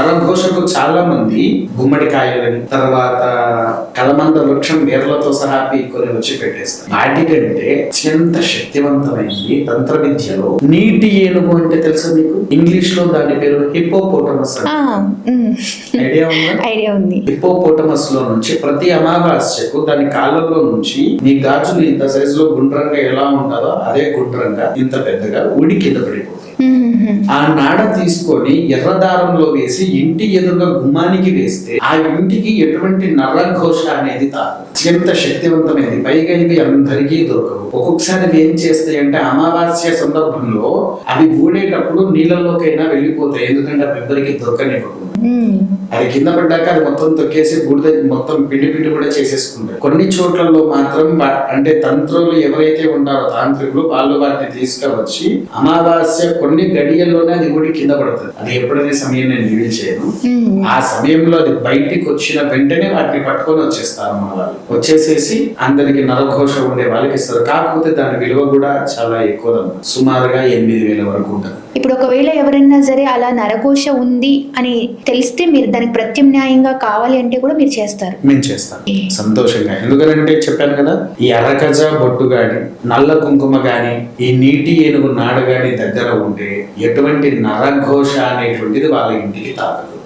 నరఘోషకు చాలా మంది గుమ్మడికాయలని తర్వాత కలమంద వృక్షం వేర్లతో సహా పీక్కొని వచ్చి పెట్టేస్తారు. వాటికంటే అత్యంత శక్తివంతమైంది తంత్ర విద్యలో నీటి ఏనుగు అంటే తెలుసా మీకు? ఇంగ్లీష్లో దాని పేరు మ్, ఐడియా ఉందా? ఐడియా ఉంది. హిప్పోపోటమస్లో నుంచి ప్రతి అమావాస్యకు దాని కాళ్ళలో నుంచి నీ గాజులు ఇంత సైజు లో గుండ్రంగా ఎలా ఉంటుందో అదే గుండ్రంగా ఇంత పెద్దగా ఉడి కింద పడిపోతాయి. మ్, మ్, ఆ నాడ తీసుకొని ఎర్రదారంలో వేసి ఇంటి ఎదురుగా గుమ్మానికి వేస్తే ఆ ఇంటికి ఎటువంటి నర్రఘోష అనేది తాకు అత్యంత శక్తివంతమైనది పైగా ఇవి అందరికీ దొరకవు. ఒక్కొక్కసారి ఏం చేస్తాయి అంటే అమావాస్య సందర్భంలో అవి ఊడేటప్పుడు నీళ్ళలోకైనా వెళ్ళిపోతాయి. ఎందుకంటే అవి ఇద్దరికి దొరకనివ్వకుండా అది కింద పడ్డాక అది మొత్తం తొక్కేసి బూడిద మొత్తం పిండి పిండి కూడా చేసేసుకుంటారు. కొన్ని చోట్లలో మాత్రం అంటే తంత్రులు ఎవరైతే ఉంటారో తాంత్రికులు వాళ్ళు వాటిని తీసుకువచ్చి అమావాస్య కొన్ని గడియల్లోనే అది ఊడి కింద పడుతుంది. అది ఎప్పుడనే సమయం నేను రివీల్ చేయను. ఆ సమయంలో అది బయటికి వచ్చిన వెంటనే వాటిని పట్టుకొని వచ్చేస్తారు మన వాళ్ళు. వచ్చేసేసి అందరికి నరఘోష ఉండే వాళ్ళకి ఇస్తారు. కాకపోతే దాని విలువ కూడా చాలా ఎక్కువ సుమారుగా ఎనిమిది వేల వరకు ఉంటుంది. ఇప్పుడు ఒకవేళ ఎవరైనా సరే అలా నరకోశ ఉంది అని తెలిస్తే మీరు దానికి ప్రత్యామ్నాయంగా కావాలి అంటే కూడా మీరు చేస్తారు. మేము చేస్తాం సంతోషంగా. ఎందుకంటే చెప్పాను కదా ఈ అరకజ బొట్టు గాని నల్ల కుంకుమ గాని ఈ నీటి ఏనుగు నాడ గాని దగ్గర ఉంటే ఎటువంటి నరఘోష అనేటువంటిది వాళ్ళ ఇంటికి తాగదు